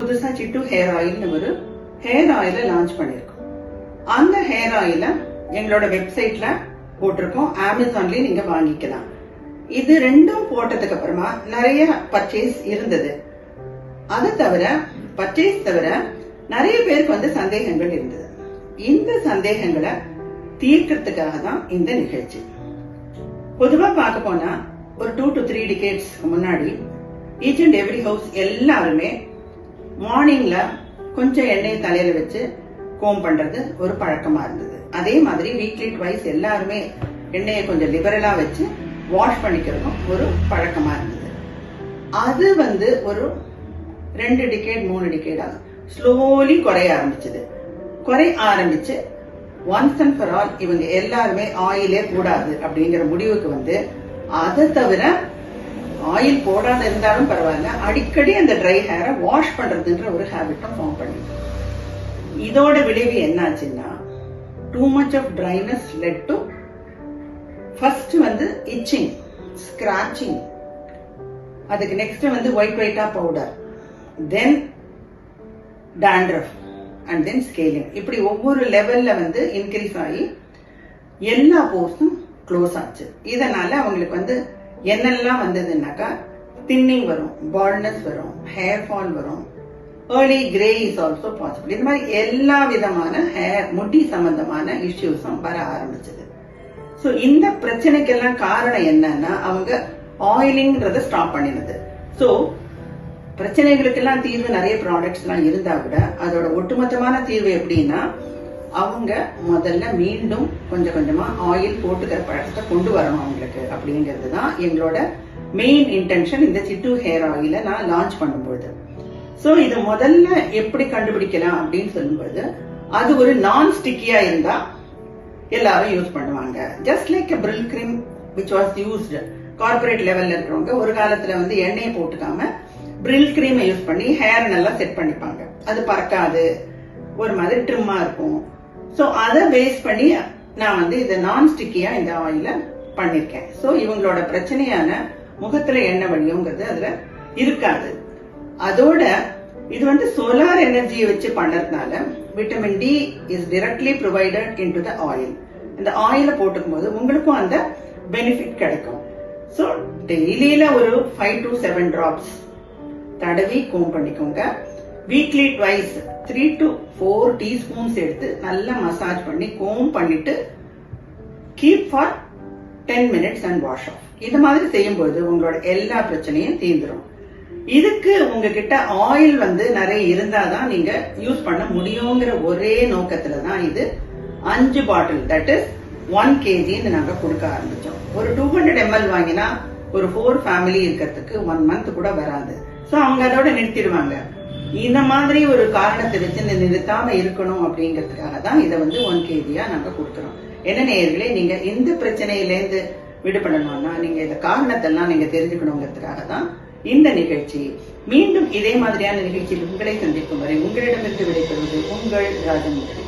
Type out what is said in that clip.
புதுசா சிட்டு ஹேர் ஆயில்னு ஒரு ஹேர் ஆயில லான்ச் பண்ணிருக்கோம் அந்த ஹேர் ஆயில எங்களோட வெப்சைட்ல போட்டிருக்கோம். அமேசான்லயே நீங்க வாங்கிக்கலாம். இது ரெண்டும் போட்டதுக்கு அப்புறமா நிறைய பர்ச்சேஸ் இருந்தது. அது தவிர பர்ச்சேஸ் தவிர நிறைய பேருக்கு வந்து சந்தேகங்கள் இருந்தது. இந்த சந்தேகங்களை தீர்க்கறதுக்காக தான் இந்த நிகழ்ச்சி. பொதுவா பார்க்க போனா ஒரு டூ டு த்ரீ டிகேட்ஸ்க்கு முன்னாடி ஈச் அண்ட் எவ்ரி ஹவுஸ் எல்லாருமே மார்னிங்ல கொஞ்சம் எண்ணெய் தலையில வச்சு கோம் பண்றது ஒரு பழக்கமா இருந்தது. அதே மாதிரி வீக்லி ட்வைஸ் எல்லாருமே எண்ணெயை கொஞ்சம் லிபரலா வச்சு வாஷ் பண்ணிக்கிறதும் ஒரு பழக்கமா இருந்தது. அது வந்து ஒரு ரெண்டு டிகேட் மூணு டிகேடா ஸ்லோலி குறைய ஆரம்பிச்சது. குறைய ஆரம்பிச்சு ஒன்ஸ் அண்ட் ஃபார் ஆல் இவங்க எல்லாருமே ஆயிலே கூடாது அப்படிங்கிற முடிவுக்கு வந்து அதை தவிர ஆயில் போடாத இருந்தாலும் பரவாயில்ல. அடிக்கடி அந்த ட்ரை ஹேரை வாஷ் பண்றதுன்ற ஒரு ஹேபிட்டும் ஃபார்ம் பண்ணி. இதோட விளைவு என்னாச்சுன்னா too much of dryness led to first வந்து இச்சிங் ஸ்கிராச்சிங் அதுக்கு நெக்ஸ்ட் வந்து ஒயிட் ஒயிட்டா powder then dandruff and then scaling இப்படி ஒவ்வொரு லெவல்ல வந்து இன்க்ரீஸ் ஆகி எல்லா போர்ஸும் க்ளோஸ் ஆச்சு. இதனால அவங்களுக்கு வந்து என்னெல்லாம் வந்ததுன்னாக்கா தின்னிங் வரும் பால்னஸ் வரும் ஹேர் ஃபால் வரும் early grey is also possible இந்த மாதிரி எல்லா விதமான ஹேர் முடி சம்பந்தமான இஷ்யூஸும் வர ஆரம்பிச்சது. ஸோ இந்த பிரச்சனைக்கெல்லாம் காரணம் என்னன்னா அவங்க ஆயிலிங்கிறத ஸ்டாப் பண்ணினது. ஸோ பிரச்சனைகளுக்கெல்லாம் தீர்வு நிறைய ப்ராடக்ட்ஸ்லாம் இருந்தால் இருந்தா கூட அதோட ஒட்டுமொத்தமான தீர்வு எப்படின்னா அவங்க முதல்ல மீண்டும் கொஞ்சம் கொஞ்சமா ஆயில் போட்டுக்கிற பழக்கத்தை கொண்டு வரணும் அவங்களுக்கு. அப்படிங்கிறது தான் எங்களோட மெயின் இன்டென்ஷன் இந்த சிட்டு ஹேர் ஆயில நான் லான்ச் பண்ணும்போது ஸோ இது முதல்ல எப்படி கண்டுபிடிக்கலாம் அப்படின்னு சொல்லும்போது அது ஒரு நான் ஸ்டிக்கியா இருந்தா எல்லாரும் யூஸ் பண்ணுவாங்க. Just like Brylcreem which was used corporate லெவல்ல இருக்கிறவங்க ஒரு காலத்துல வந்து எண்ணெயை போட்டுக்காம ப்ரில் கிரீமை யூஸ் பண்ணி ஹேர் நல்லா செட் பண்ணிப்பாங்க. அது பறக்காது. ஒரு மாதிரி ட்ரிம்மா இருக்கும். ஸோ அதை பேஸ் பண்ணி நான் வந்து இதை நான் ஸ்டிக்கியா இந்த ஆயில பண்ணிருக்கேன். ஸோ இவங்களோட பிரச்சனையான முகத்துல எண்ணெய் வழியுங்கிறது அதுல இருக்காது. அதோட இது வந்து சோலார் எனர்ஜியை வச்சு பண்ணதுனால vitamin D is directly provided into the oil இந்த ஆயில போட்டுக்கும் போது உங்களுக்கும் அந்த பெனிஃபிட் கிடைக்கும். ஸோ டெய்லியில ஒரு ஃபைவ் டு செவன் டிராப்ஸ் தடவி கோம் பண்ணிக்கோங்க. Weekly twice three to four teaspoons எடுத்து நல்லா மசாஜ் பண்ணி கோம் பண்ணிட்டு keep for ten minutes and wash off இது மாதிரி செய்யும்போது உங்களோட எல்லா பிரச்சனையும் தீந்துடும் இதுக்கு உங்ககிட்ட ஆயில் வந்து நிறைய இருந்தாதான் நீங்க யூஸ் பண்ண முடியுங்கிற ஒரே நோக்கத்துல தான் இது. அஞ்சு பாட்டில் தட் இஸ் ஒன் கேஜின்னு நாங்க கொடுக்க ஆரம்பிச்சோம். ஒரு டூ ஹண்ட்ரட் எம்எல் வாங்கினா ஒரு ஃபோர் ஃபேமிலி இருக்கிறதுக்கு ஒன் மந்த் கூட வராது. சோ அவங்க அதோட நிறுத்திடுவாங்க. இந்த மாதிரி ஒரு காரணத்தை வச்சு இந்த நிறுத்தாம இருக்கணும் அப்படிங்கிறதுக்காக தான் இதை வந்து ஒன் கேஜியா நாங்க கொடுக்குறோம். என்ன நேயர்களே நீங்க இந்த பிரச்சனையில இருந்து விடுபடணும்னா நீங்க இந்த காரணத்தெல்லாம் நீங்க தெரிஞ்சுக்கணுங்கிறதுக்காக தான் இந்த நிகழ்ச்சி. மீண்டும் இதே மாதிரியான நிகழ்ச்சியில் உங்களை சந்திக்கும் வரை உங்களிடமிருந்து விடைபெறுவது உங்கள் ராஜமுரளி